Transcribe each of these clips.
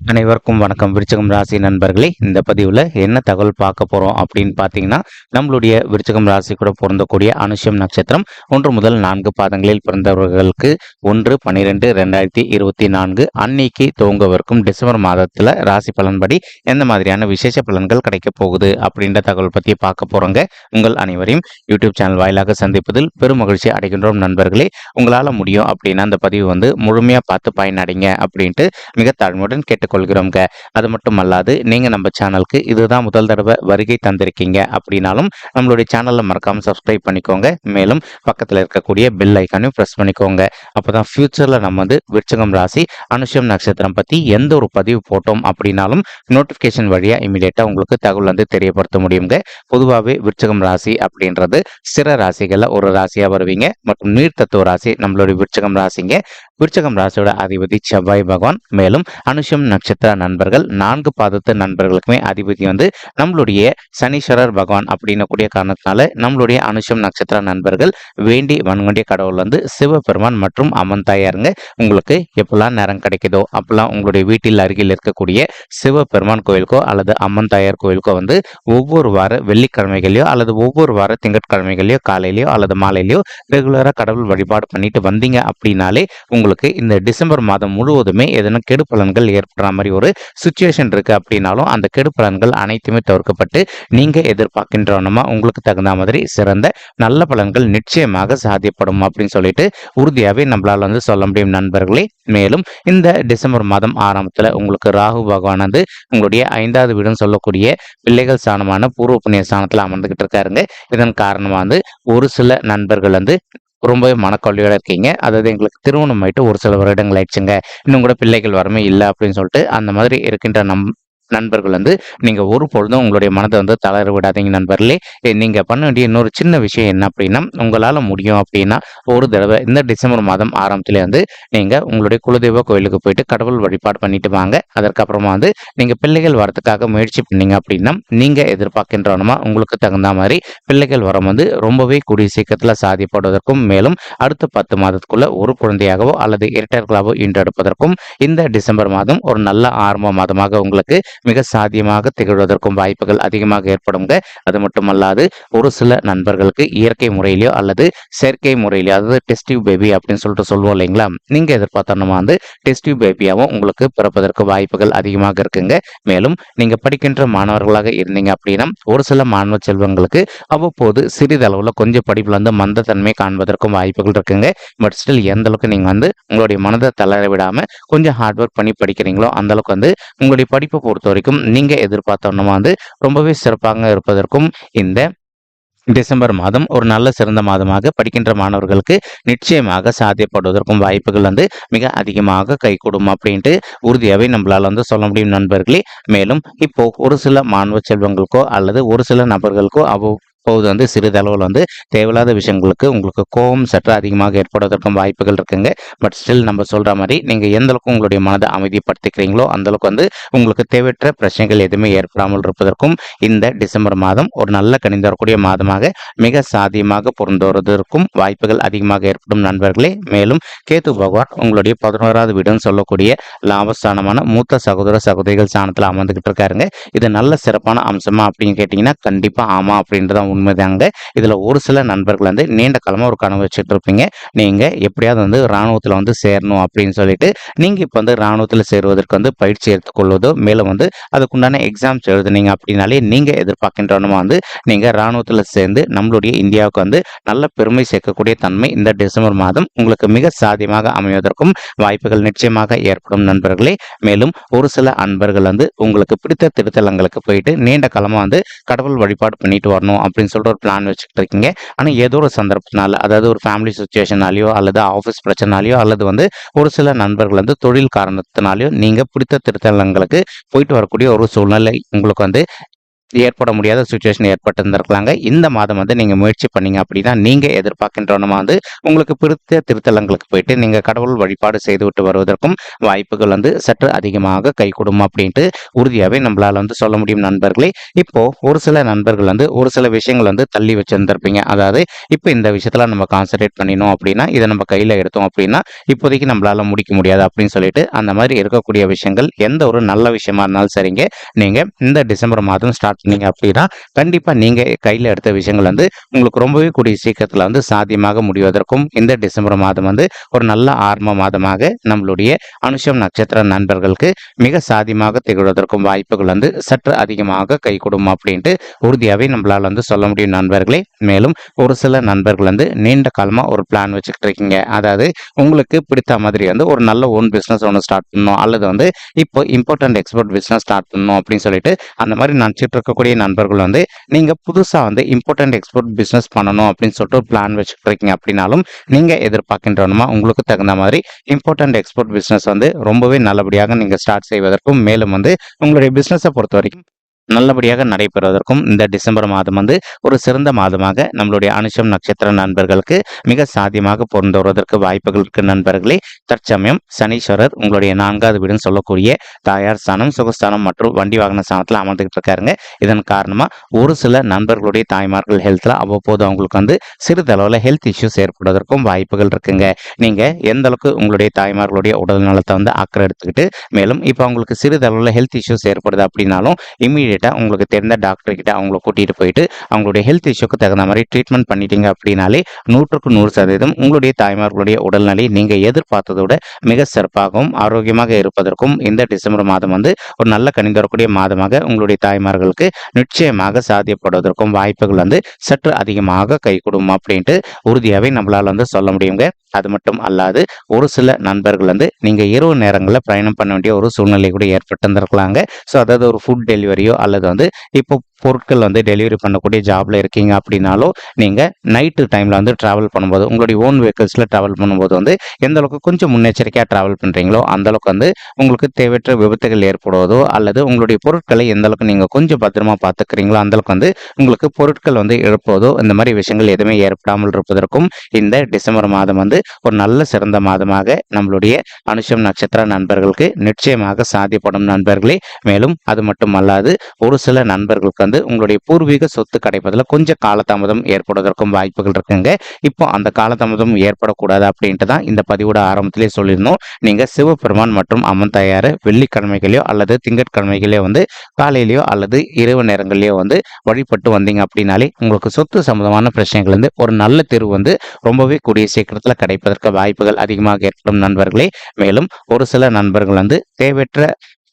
அனைவருக்கும் வணக்கம். விருச்சகம் ராசி நண்பர்களே இந்த பதிவில் என்ன தகவல் பார்க்க போகிறோம் அப்படின்னு பார்த்தீங்கன்னா நம்மளுடைய விருச்சகம் ராசி கூட பொருந்தக்கூடிய அனுஷம் நட்சத்திரம் ஒன்று முதல் நான்கு பாதங்களில் பிறந்தவர்களுக்கு ஒன்று பன்னிரெண்டு ரெண்டாயிரத்தி இருபத்தி நான்கு அன்னைக்கு துவங்கவிருக்கும் டிசம்பர் மாதத்தில் ராசி பலன்படி எந்த மாதிரியான விசேஷ பலன்கள் கிடைக்க போகுது அப்படின்ற தகவல் பற்றி பார்க்க போகிறோங்க உங்கள் அனைவரையும் யூடியூப் சேனல் வாயிலாக சந்திப்பதில் பெரும் மகிழ்ச்சி அடைகின்றோம் நண்பர்களே. உங்களால் முடியும் அப்படின்னா அந்த பதிவு வந்து முழுமையாக பார்த்து பயனடைங்க அப்படின்ட்டு மிக தாழ்மையுடன் கேட்டுக்கொள்கிறோங்க அது மட்டும் அல்லாது நீங்கள் நம்ம சேனலுக்கு இதுதான் முதல் தடவை வருகை தந்திருக்கீங்க அப்படின்னாலும் நம்மளுடைய சேனலில் மறக்காமல் சப்ஸ்கிரைப் பண்ணிக்கோங்க. மேலும் பக்கத்தில் இருக்கக்கூடிய பெல் ஐக்கானையும் ப்ரெஸ் பண்ணிக்கோங்க. அப்போ தான் ஃப்யூச்சரில் நம்ம வந்து விருச்சகம் ராசி அனுஷம் நட்சத்திரம் பற்றி எந்த ஒரு பதிவு போட்டோம் அப்படின்னாலும் நோட்டிஃபிகேஷன் வழியாக இமீடியட்டாக உங்களுக்கு தகவல் வந்து தெரியப்படுத்த முடியுங்க. பொதுவாகவே விருச்சகம் ராசி அப்படின்றது சிற ராசிகளில் ஒரு ராசியாக வருவீங்க. மற்றும் நீர் தத்துவ ராசி நம்மளுடைய விருச்சகம் ராசிங்க. விருச்சகம் ராசியோட அதிபதி செவ்வாய் பகவான். மேலும் அனுஷம் நட்சத்திர நண்பர்கள் நான்கு பாதத்து நண்பர்களுக்குமே அதிபதி வந்து நம்மளுடைய சனீஸ்வரர் பகவான் அப்படின்னக்கூடிய காரணத்தினால நம்மளுடைய அனுஷம் நட்சத்திர நண்பர்கள் வேண்டி வன்கொண்டிய கடவுள் வந்து சிவபெருமான் மற்றும் அம்மன் தாயாருங்க. உங்களுக்கு எப்பெல்லாம் நேரம் கிடைக்குதோ அப்பெல்லாம் உங்களுடைய வீட்டில் அருகில் இருக்கக்கூடிய சிவபெருமான் கோயிலுக்கோ அல்லது அம்மன் தாயார் கோயிலுக்கோ வந்து ஒவ்வொரு வார வெள்ளிக்கிழமைகளையோ அல்லது ஒவ்வொரு வார திங்கட்கிழமைகளையோ காலையிலையோ அல்லது மாலையிலையோ ரெகுலராக கடவுள் வழிபாடு பண்ணிட்டு வந்தீங்க அப்படின்னாலே உங்களுக்கு இந்த டிசம்பர் மாதம் முழுவதுமே எதனா கெடு பலன்கள் ஏற்படுற மாதிரி ஒரு சுச்சுவேஷன் இருக்கு அப்படின்னாலும் அந்த கெடு பலன்கள் அனைத்துமே தவிர்க்கப்பட்டு நீங்க எதிர்பார்க்கின்றனமா உங்களுக்கு தகுந்த மாதிரி சிறந்த நல்ல பலன்கள் நிச்சயமாக சாத்தியப்படும் அப்படின்னு சொல்லிட்டு உறுதியாகவே நம்மளால் வந்து சொல்ல முடியும் நண்பர்களே. மேலும் இந்த டிசம்பர் மாதம் ஆரம்பத்தில் உங்களுக்கு ராகு பகவான் வந்து உங்களுடைய ஐந்தாவது வீடுன்னு சொல்லக்கூடிய பிள்ளைகள் ஸ்தானமான பூர்வ புண்ணிய ஸ்தானத்தில் அமர்ந்துகிட்டு இருக்காருங்க. இதன் காரணமாக வந்து ஒரு சில நண்பர்கள் வந்து ரொம்பவே மனக்கவலையோட இருக்கீங்க. அதாவது எங்களுக்கு திருமணம் ஆயிட்டு ஒரு சில வருடங்கள் ஆயிடுச்சுங்க. இன்னும் கூட பிள்ளைகள் வரமே இல்லை அப்படின்னு சொல்லிட்டு அந்த மாதிரி இருக்கின்ற நம் நண்பர்கள் வந்து நீங்க ஒரு பொழுதும் உங்களுடைய மனதை வந்து தளர விடாதீங்க நண்பர்களே. நீங்க பண்ண வேண்டிய இன்னொரு சின்ன விஷயம் என்ன அப்படின்னா உங்களால முடியும் அப்படின்னா ஒரு தடவை இந்த டிசம்பர் மாதம் ஆரம்பத்துல வந்து நீங்க உங்களுடைய குலதெய்வ கோயிலுக்கு போயிட்டு கடவுள் வழிபாடு பண்ணிட்டு வாங்க. அதற்கப்புறமா வந்து நீங்க பிள்ளைகள் வரதுக்காக முயற்சி பண்ணீங்க அப்படின்னா நீங்க எதிர்பார்க்கின்றனமா உங்களுக்கு தகுந்த மாதிரி பிள்ளைகள் வரம் வந்து ரொம்பவே கூடிய சீக்கிரத்துல சாதிப்படுவதற்கும் மேலும் அடுத்த பத்து மாதத்துக்குள்ள ஒரு குழந்தையாகவோ அல்லது இரட்டர்களாகவோ ஈன்றெடுப்பதற்கும் இந்த டிசம்பர் மாதம் ஒரு நல்ல ஆரம்ப மாதமாக உங்களுக்கு மிக சாத்தியமாக திகழ்வதற்கும் வாய்ப்புகள் அதிகமாக ஏற்படுங்க அது மட்டுமல்லாது ஒரு சில நண்பர்களுக்கு இயற்கை முறையிலையோ அல்லது செயற்கை முறையிலையோ அதாவது டெஸ்டிவ் பேபி அப்படின்னு சொல்லிட்டு சொல்லுவோம் இல்லைங்களா? நீங்க எதிர்பார்த்தோம்னா வந்து டெஸ்டிவ் பேபியாகவும் உங்களுக்கு பிறப்பதற்கு வாய்ப்புகள் அதிகமாக இருக்குங்க. மேலும் நீங்க படிக்கின்ற மாணவர்களாக இருந்தீங்க அப்படின்னா ஒரு சில மாணவ செல்வங்களுக்கு அவ்வப்போது சிறிதளவில் கொஞ்சம் படிப்புல வந்து மந்தத்தன்மை காண்பதற்கும் வாய்ப்புகள் இருக்குங்க. பட் ஸ்டில் எந்த அளவுக்கு நீங்க வந்து உங்களுடைய மனதை தளர விடாம கொஞ்சம் ஹார்ட் ஒர்க் பண்ணி படிக்கிறீங்களோ அந்த அளவுக்கு வந்து உங்களுடைய படிப்பை பொறுத்த வரைக்கும் நீங்க எதிர்பார்த்தோன்னா வந்து ரொம்பவே சிறப்பாக இருப்பதற்கும் இந்த டிசம்பர் மாதம் ஒரு நல்ல சிறந்த மாதமாக படிக்கின்ற மாணவர்களுக்கு நிச்சயமாக சாத்தியப்படுவதற்கும் வாய்ப்புகள் வந்து மிக அதிகமாக கைகூடும் அப்படின்ட்டு உறுதியாகவே நம்மளால் வந்து சொல்ல முடியும் நண்பர்களே. மேலும் இப்போ ஒரு சில மாணவ செல்வங்களுக்கோ அல்லது ஒரு சில நபர்களுக்கோ அப்போது வந்து சிறிதளவில் வந்து தேவையில்லாத விஷயங்களுக்கு உங்களுக்கு கோபம் சற்று அதிகமாக ஏற்படுவதற்கும் வாய்ப்புகள் இருக்குங்க. பட் ஸ்டில் நம்ம சொல்கிற மாதிரி நீங்கள் எந்த அளவுக்கு உங்களுடைய மனதை அமைதிப்படுத்திக்கிறீங்களோ அந்த அளவுக்கு வந்து உங்களுக்கு தேவையற்ற பிரச்சனைகள் எதுவுமே ஏற்படாமல் இருப்பதற்கும் இந்த டிசம்பர் மாதம் ஒரு நல்ல கணிந்து வரக்கூடிய மாதமாக மிக சாதியமாக புரந்துவருவதற்கும் வாய்ப்புகள் அதிகமாக ஏற்படும் நண்பர்களே. மேலும் கேத்து பகவான் உங்களுடைய பதினோராவது வீடுன்னு சொல்லக்கூடிய லாபஸ்தானமான மூத்த சகோதர சகோதரிகள் ஸ்தானத்தில் அமர்ந்துகிட்டு இருக்காருங்க. இது நல்ல சிறப்பான அம்சமா அப்படின்னு கேட்டிங்கன்னா கண்டிப்பாக ஆமாம் அப்படின்றதான் உண்மைதாங்க. இதில் ஒரு சில நண்பர்கள் வந்து நீண்ட காலமாக ஒரு கனவு வச்சுட்டு இருப்பீங்க நீங்கள் எப்படியாவது வந்து இராணுவத்தில் வந்து சேரணும் அப்படின்னு சொல்லிட்டு நீங்கள் இப்போ வந்து இராணுவத்தில் சேருவதற்கு வந்து பயிற்சி எடுத்துக்கொள்வதோ மேலும் வந்து அதுக்குண்டான எக்ஸாம்ஸ் எழுதுனீங்க அப்படின்னாலே நீங்கள் எதிர்பார்க்கின்றனமா வந்து நீங்கள் இராணுவத்தில் சேர்ந்து நம்மளுடைய இந்தியாவுக்கு வந்து நல்ல பெருமை சேர்க்கக்கூடிய தன்மை இந்த டிசம்பர் மாதம் உங்களுக்கு மிக சாத்தியமாக அமைவதற்கும் வாய்ப்புகள் நிச்சயமாக ஏற்படும் நண்பர்களே. மேலும் ஒரு சில அன்பர்கள் வந்து உங்களுக்கு பிடித்த திருத்தலங்களுக்கு போயிட்டு நீண்ட காலமாக வந்து கடவுள் வழிபாடு பண்ணிட்டு வரணும் அப்படின்னு சொல்லிட்டு ஒரு பிளான் வச்சுக்கிட்டு இருக்கீங்க. ஆனா ஏதோ ஒரு சந்தர்ப்பத்தினால அதாவது ஒரு ஃபேமிலி சுச்சுவேஷனாலேயோ அல்லது ஆஃபீஸ் பிரச்சனாலேயோ அல்லது வந்து ஒரு சில நண்பர்கள் வந்து தொழில் காரணத்தினாலேயோ நீங்க பிடித்த திருத்தலங்களுக்கு போயிட்டு வரக்கூடிய ஒரு சூழ்நிலை உங்களுக்கு வந்து ஏற்பட முடியாத சுச்சுவேஷன் ஏற்பட்டிருந்திருக்கலாங்க. இந்த மாதம் வந்து நீங்கள் முயற்சி பண்ணீங்க அப்படின்னா நீங்கள் எதிர்பார்க்கின்றோனமா வந்து உங்களுக்கு பிடித்த திருத்தலங்களுக்கு போயிட்டு நீங்கள் கடவுள் வழிபாடு செய்துவிட்டு வருவதற்கும் வாய்ப்புகள் வந்து சற்று அதிகமாக கைகூடும் அப்படின்ட்டு உறுதியாகவே நம்மளால் வந்து சொல்ல முடியும் நண்பர்களே. இப்போ ஒரு சில நண்பர்கள் வந்து ஒரு சில விஷயங்கள் வந்து தள்ளி வச்சிருந்திருப்பீங்க. அதாவது இப்போ இந்த விஷயத்துல நம்ம கான்சன்ட்ரேட் பண்ணினோம் அப்படின்னா இதை நம்ம கையில் எடுத்தோம் அப்படின்னா இப்போதைக்கு நம்மளால முடிக்க முடியாது அப்படின்னு சொல்லிட்டு அந்த மாதிரி இருக்கக்கூடிய விஷயங்கள் எந்த ஒரு நல்ல விஷயமா இருந்தாலும் சரிங்க. நீங்க இந்த டிசம்பர் மாதம் ஸ்டார்ட் பண்ணீங்க அப்படின்னா கண்டிப்பா நீங்க கையில் எடுத்த விஷயங்கள் வந்து உங்களுக்கு ரொம்பவே கூடிய சீக்கிரத்தில் வந்து சாத்தியமாக முடிவதற்கும் இந்த டிசம்பர் மாதம் வந்து ஒரு நல்ல ஆரம்ப மாதமாக நம்மளுடைய அனுஷம் நட்சத்திர நண்பர்களுக்கு மிக சாதியமாக திகழ்வதற்கும் வாய்ப்புகள் வந்து சற்று அதிகமாக கை கொடுக்கும் அப்படின்ட்டு உறுதியாகவே நம்மளால் வந்து சொல்ல முடியும் நண்பர்களே. மேலும் ஒரு சில நண்பர்கள் வந்து நீண்ட காலமாக ஒரு பிளான் வச்சுக்கிட்டு இருக்கீங்க. அதாவது உங்களுக்கு பிடித்த மாதிரி வந்து ஒரு நல்ல ஓன் பிஸ்னஸ் ஒன்று ஸ்டார்ட் பண்ணணும். அல்லது வந்து இப்போ இம்பார்ட்டன்ட் எக்ஸ்போர்ட் பிஸ்னஸ் ஸ்டார்ட் பண்ணணும் அப்படின்னு சொல்லிட்டு அந்த மாதிரி நினச்சிட்டு இருக்கக்கூடிய நண்பர்கள் வந்து நீங்கள் புதுசாக வந்து இம்பார்ட்டன்ட் எக்ஸ்போர்ட் பிஸ்னஸ் பண்ணணும் அப்படின்னு சொல்லிட்டு ஒரு பிளான் வச்சுட்டு இருக்கீங்க அப்படின்னாலும் நீங்கள் எதிர்பார்க்கின்றனமா உங்களுக்கு தகுந்த மாதிரி இம்பார்ட்டன்ட் எக்ஸ்போர்ட் பிஸ்னஸ் வந்து ரொம்பவே நல்லபடியாக நீங்கள் ஸ்டார்ட் செய்வதற்கும் மேலும் வந்து உங்களுடைய பிஸ்னஸை பொறுத்த வரைக்கும் நல்லபடியாக நடைபெறுவதற்கும் இந்த டிசம்பர் மாதம் வந்து ஒரு சிறந்த மாதமாக நம்மளுடைய அனுஷம் நட்சத்திர நண்பர்களுக்கு மிக சாத்தியமாக பொருந்து வருவதற்கு வாய்ப்புகள் இருக்கு நண்பர்களே. தற்சமயம் சனீஸ்வரர் உங்களுடைய நான்காவது வீடுன்னு சொல்லக்கூடிய தாயார் ஸ்தானம் சுகஸ்தானம் மற்றும் வண்டி வாகன ஸ்தானத்தில் அமர்ந்துகிட்டு இருக்காருங்க. இதன் காரணமாக ஒரு சில நண்பர்களுடைய தாய்மார்கள் ஹெல்த்தில் அவ்வப்போது அவங்களுக்கு வந்து சிறிதளவில் ஹெல்த் இஷ்யூஸ் ஏற்படுவதற்கும் வாய்ப்புகள் இருக்குங்க. நீங்கள் எந்த அளவுக்கு உங்களுடைய தாய்மார்களுடைய உடல் நலத்தை வந்து அக்கறை எடுத்துக்கிட்டு மேலும் இப்போ அவங்களுக்கு சிறிதளவில் ஹெல்த் இஷ்யூஸ் ஏற்படுது அப்படின்னாலும் இம்மீடியட்டாக உங்களுக்கு தெரிந்த டாக்டர்கிட்ட அவங்கள கூட்டிகிட்டு போயிட்டு அவங்களுடைய ஹெல்த் இஷ்யூக்கு தகுந்த மாதிரி ட்ரீட்மெண்ட் பண்ணிட்டீங்க அப்படின்னாலே நூற்றுக்கு நூறு சதவீதம் உங்களுடைய தாய்மார்களுடைய உடல்நிலை நீங்கள் எதிர்பார்த்ததோட மிக சிறப்பாகவும் ஆரோக்கியமாக இருப்பதற்கும் இந்த டிசம்பர் மாதம் வந்து ஒரு நல்ல கணிந்து வரக்கூடிய மாதமாக உங்களுடைய தாய்மார்களுக்கு நிச்சயமாக சாத்தியப்படுவதற்கும் வாய்ப்புகள் வந்து சற்று அதிகமாக கை கொடுக்கும் அப்படின்ட்டு உறுதியாகவே நம்மளால் வந்து சொல்ல முடியுங்க. அது மட்டும் அல்லாது ஒரு சில நண்பர்கள் வந்து நீங்கள் இரவு நேரங்களில் பயணம் பண்ண வேண்டிய ஒரு சூழ்நிலை கூட ஏற்பட்டிருந்திருக்கலாங்க. ஸோ அதாவது ஒரு ஃபுட் டெலிவரியோ அல்லது வந்து இப்போ பொருட்கள் வந்து டெலிவரி பண்ணக்கூடிய ஜாப்ல இருக்கீங்க அப்படின்னாலும் நீங்கள் நைட்டு டைமில் வந்து ட்ராவல் பண்ணும்போது உங்களுடைய ஓன் வெஹிக்கிள்ஸில் ட்ராவல் பண்ணும்போது வந்து எந்த அளவுக்கு கொஞ்சம் முன்னெச்சரிக்கையாக ட்ராவல் பண்ணுறீங்களோ அந்த அளவுக்கு வந்து உங்களுக்கு தேவையற்ற விபத்துகள் ஏற்படுவதோ அல்லது உங்களுடைய பொருட்களை எந்த அளவுக்கு நீங்கள் கொஞ்சம் பத்திரமா பார்த்துக்கிறீங்களோ அந்த அளவுக்கு வந்து உங்களுக்கு பொருட்கள் வந்து இழப்பதோ இந்த மாதிரி விஷயங்கள் எதுவுமே ஏற்படாமல் இருப்பதற்கும் இந்த டிசம்பர் மாதம் வந்து ஒரு நல்ல சிறந்த மாதமாக நம்மளுடைய அனுஷம் நட்சத்திர நண்பர்களுக்கு நிச்சயமாக சாதிப்படும் நண்பர்களே. மேலும் அது மட்டும் அல்லாது ஒரு சில நண்பர்களுக்கு வந்து உங்களுடைய பூர்வீக சொத்து கிடைப்பதில் கொஞ்சம் காலதாமதம் ஏற்படுவதற்கும் வாய்ப்புகள் இருக்குங்க. இப்போ அந்த காலதாமதம் ஏற்படக்கூடாது அப்படின்ட்டு தான் இந்த பதிவோட ஆரம்பத்திலே சொல்லியிருந்தோம். நீங்கள் சிவபெருமான் மற்றும் அம்மன் தயார் வெள்ளிக்கிழமைகளையோ அல்லது திங்கட்கிழமைகளையோ வந்து காலையிலையோ அல்லது இரவு நேரங்களையோ வந்து வழிபட்டு வந்தீங்க அப்படின்னாலே உங்களுக்கு சொத்து சம்பந்தமான பிரச்சனைகள் வந்து ஒரு நல்ல தீர்வு வந்து ரொம்பவே கூடிய சீக்கிரத்தில் கிடைப்பதற்கு வாய்ப்புகள் அதிகமாக ஏற்படும் நண்பர்களே. மேலும் ஒரு சில நண்பர்கள் வந்து தேவையற்ற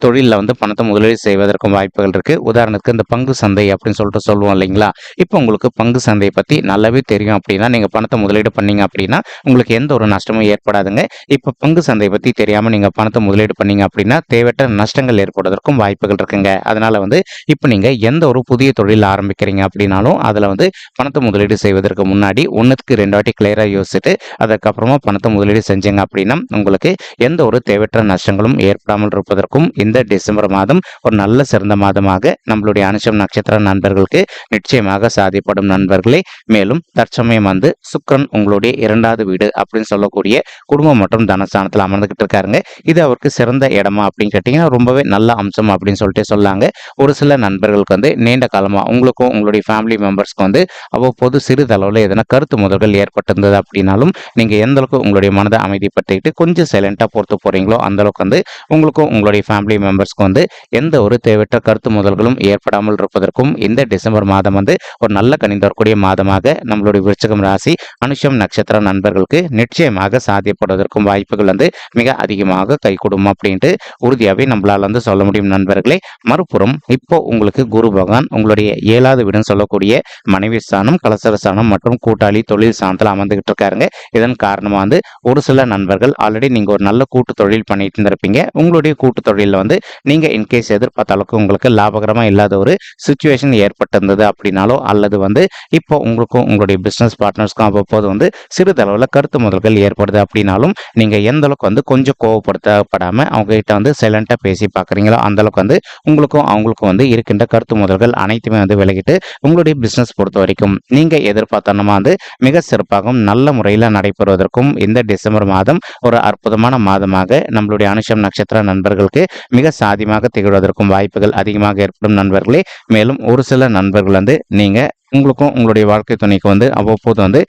தொழிலில் வந்து பணத்தை முதலீடு செய்வதற்கும் வாய்ப்புகள் இருக்குது உதாரணத்துக்கு இந்த பங்கு சந்தை அப்படின்னு சொல்லிட்டு சொல்லுவோம் இல்லைங்களா? இப்போ உங்களுக்கு பங்கு சந்தையை பற்றி நல்லாவே தெரியும் அப்படின்னா நீங்கள் பணத்தை முதலீடு பண்ணீங்க அப்படின்னா உங்களுக்கு எந்த ஒரு நஷ்டமும் ஏற்படாதுங்க. இப்போ பங்கு சந்தையை பற்றி தெரியாமல் நீங்கள் பணத்தை முதலீடு பண்ணீங்க அப்படின்னா தேவையற்ற நஷ்டங்கள் ஏற்படுவதற்கும் வாய்ப்புகள் இருக்குங்க. அதனால் வந்து இப்போ நீங்கள் எந்த ஒரு புதிய தொழில் ஆரம்பிக்கிறீங்க அப்படின்னாலும் அதில் வந்து பணத்தை முதலீடு செய்வதற்கு முன்னாடி ஒன்றுக்கு ரெண்டு வாட்டி கிளியராக யோசிச்சுட்டு அதுக்கப்புறமா பணத்தை முதலீடு செஞ்சீங்க அப்படின்னா உங்களுக்கு எந்த ஒரு தேவையற்ற நஷ்டங்களும் ஏற்படாமல் இருப்பதற்கும் இந்த டிசம்பர் மாதம் ஒரு நல்ல சிறந்த மாதமாக நம்மளுடைய அனுஷம் நட்சத்திர நண்பர்களுக்கு நிச்சயமாக சாதிப்படும் நண்பர்களே. மேலும் தற்சமயம் வந்து சுக்கரன் உங்களுடைய இரண்டாவது வீடு அப்படின்னு சொல்லக்கூடிய குடும்பம் மற்றும் தனஸ்தானத்தில் அமர்ந்துகிட்டு இருக்காருங்க. இது அவருக்கு சிறந்த இடமா அப்படின்னு கேட்டிங்கன்னா ரொம்பவே நல்ல அம்சம் அப்படின்னு சொல்லிட்டு சொல்லாங்க. ஒரு சில நண்பர்களுக்கு வந்து நீண்ட காலமாக உங்களுக்கும் உங்களுடைய ஃபேமிலி மெம்பர்ஸ்க்கு வந்து அவ்வப்போது சிறிதளவில் எதனா கருத்து முதல்கள் ஏற்பட்டிருந்தது அப்படின்னாலும் நீங்கள் எந்த அளவுக்கு உங்களுடைய மனதை அமைதிப்படுத்திக்கிட்டு கொஞ்சம் சைலண்ட்டாக பொறுத்து போகிறீங்களோ அந்த அளவுக்கு வந்து உங்களுக்கும் உங்களுடைய ஃபேமிலி மெம்பர்ஸ்க்கு வந்து எந்த ஒரு தேவையற்ற கருத்து முதல்களும் ஏற்படாமல் இருப்பதற்கும் இந்த டிசம்பர் மாதம் வந்து ஒரு நல்ல கணிந்து வரக்கூடிய மாதமாக நம்மளுடைய விருச்சகம் ராசி அனுஷம் நட்சத்திர நண்பர்களுக்கு நிச்சயமாக சாத்தியப்படுவதற்கும் வாய்ப்புகள் வந்து மிக அதிகமாக கை அப்படின்ட்டு உறுதியாகவே நம்மளால் வந்து சொல்ல முடியும் நண்பர்களே. மறுபுறம் இப்போ உங்களுக்கு குரு பகவான் உங்களுடைய ஏழாவது வீடுன்னு சொல்லக்கூடிய மனைவி ஸ்தானம் கலசர ஸ்தானம் மற்றும் கூட்டாளி தொழில் ஸ்தானத்தில் அமர்ந்துகிட்டு இருக்காருங்க. இதன் காரணமாக வந்து ஒரு சில நண்பர்கள் ஆல்ரெடி நீங்கள் ஒரு நல்ல கூட்டு தொழில் பண்ணிட்டு இருந்திருப்பீங்க. உங்களுடைய கூட்டு தொழிலில் வந்து வந்து நீங்கள் இன்கேஸ் எதிர்பார்த்த அளவுக்கு உங்களுக்கு லாபகரமாக இல்லாத ஒரு சுச்சுவேஷன் ஏற்பட்டிருந்தது அப்படின்னாலோ அல்லது வந்து இப்போ உங்களுக்கும் உங்களுடைய பிஸ்னஸ் பார்ட்னர்ஸ்க்கும் அவ்வப்போது வந்து சிறிதளவில் கருத்து முதல்கள் ஏற்படுது அப்படின்னாலும் நீங்கள் எந்த அளவுக்கு வந்து கொஞ்சம் கோவப்படுத்தப்படாமல் அவங்க கிட்ட வந்து சைலண்ட்டாக பேசி பார்க்குறீங்களோ அந்த அளவுக்கு வந்து உங்களுக்கும் அவங்களுக்கும் வந்து இருக்கின்ற கருத்து முதல்கள் அனைத்துமே வந்து விலகிட்டு உங்களுடைய பிஸ்னஸ் பொறுத்த வரைக்கும் நீங்கள் எதிர்பார்த்தனமா வந்து மிக சிறப்பாகவும் நல்ல முறையில் நடைபெறுவதற்கும் இந்த டிசம்பர் மாதம் ஒரு அற்புதமான மாதமாக நம்மளுடைய அனுஷம் நட்சத்திர நண்பர்களுக்கு மிக சாதியமாக திகழ்வதற்கும் வாய்ப்புகள் அதிகமாக ஏற்படும் நண்பர்களே. மேலும் ஒரு சில நண்பர்கள் வந்து நீங்கள் உங்களுக்கும் உங்களுடைய வாழ்க்கை துணைக்கு வந்து அவ்வப்போது வந்து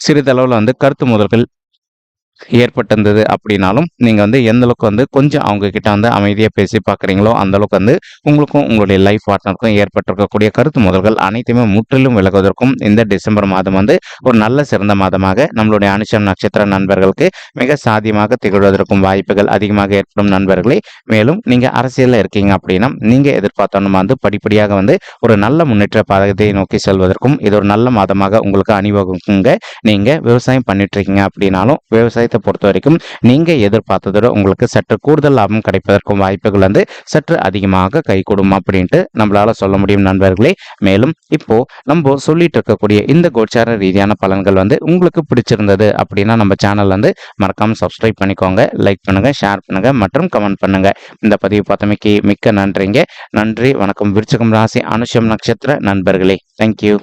சிறிதளவில் வந்து கருத்து முதல்கள் ஏற்பட்டிருந்தது அப்படின்னாலும் நீங்கள் வந்து எந்த அளவுக்கு வந்து கொஞ்சம் அவங்க கிட்ட வந்து அமைதியாக பேசி பார்க்குறீங்களோ அந்த அளவுக்கு வந்து உங்களுக்கும் உங்களுடைய லைஃப் பார்ட்னருக்கும் ஏற்பட்டிருக்கக்கூடிய கருத்து முதல்கள் அனைத்துமே முற்றிலும் விலகுவதற்கும் இந்த டிசம்பர் மாதம் வந்து ஒரு நல்ல சிறந்த மாதமாக நம்மளுடைய அனுஷம் நட்சத்திர நண்பர்களுக்கு மிக சாதியமாக திகழ்வதற்கும் வாய்ப்புகள் அதிகமாக ஏற்படும் நண்பர்களே. மேலும் நீங்கள் அரசியலில் இருக்கீங்க அப்படின்னா நீங்கள் எதிர்பார்த்தோன்னு வந்து படிப்படியாக வந்து ஒரு நல்ல முன்னேற்ற பாதகத்தை நோக்கி செல்வதற்கும் இது ஒரு நல்ல மாதமாக உங்களுக்கு அணிவகுக்குங்க நீங்கள் விவசாயம் பண்ணிட்டு இருக்கீங்க அப்படின்னாலும் விஷயத்தை பொறுத்த வரைக்கும் நீங்கள் எதிர்பார்த்ததோட உங்களுக்கு சற்று கூடுதல் லாபம் கிடைப்பதற்கும் வாய்ப்புகள் வந்து சற்று அதிகமாக கைகூடும் அப்படின்ட்டு நம்மளால சொல்ல முடியும் நண்பர்களே. மேலும் இப்போ நம்ம சொல்லிட்டு இருக்கக்கூடிய இந்த கோச்சார ரீதியான பலன்கள் வந்து உங்களுக்கு பிடிச்சிருந்தது அப்படின்னா நம்ம சேனல் வந்து மறக்காம சப்ஸ்கிரைப் பண்ணிக்கோங்க லைக் பண்ணுங்க ஷேர் பண்ணுங்க மற்றும் கமெண்ட் பண்ணுங்க. இந்த பதிவு பார்த்தமைக்கு மிக்க நன்றிங்க. நன்றி வணக்கம். விருச்சகம் ராசி அனுஷம் நட்சத்திர நண்பர்களே. தேங்க்யூ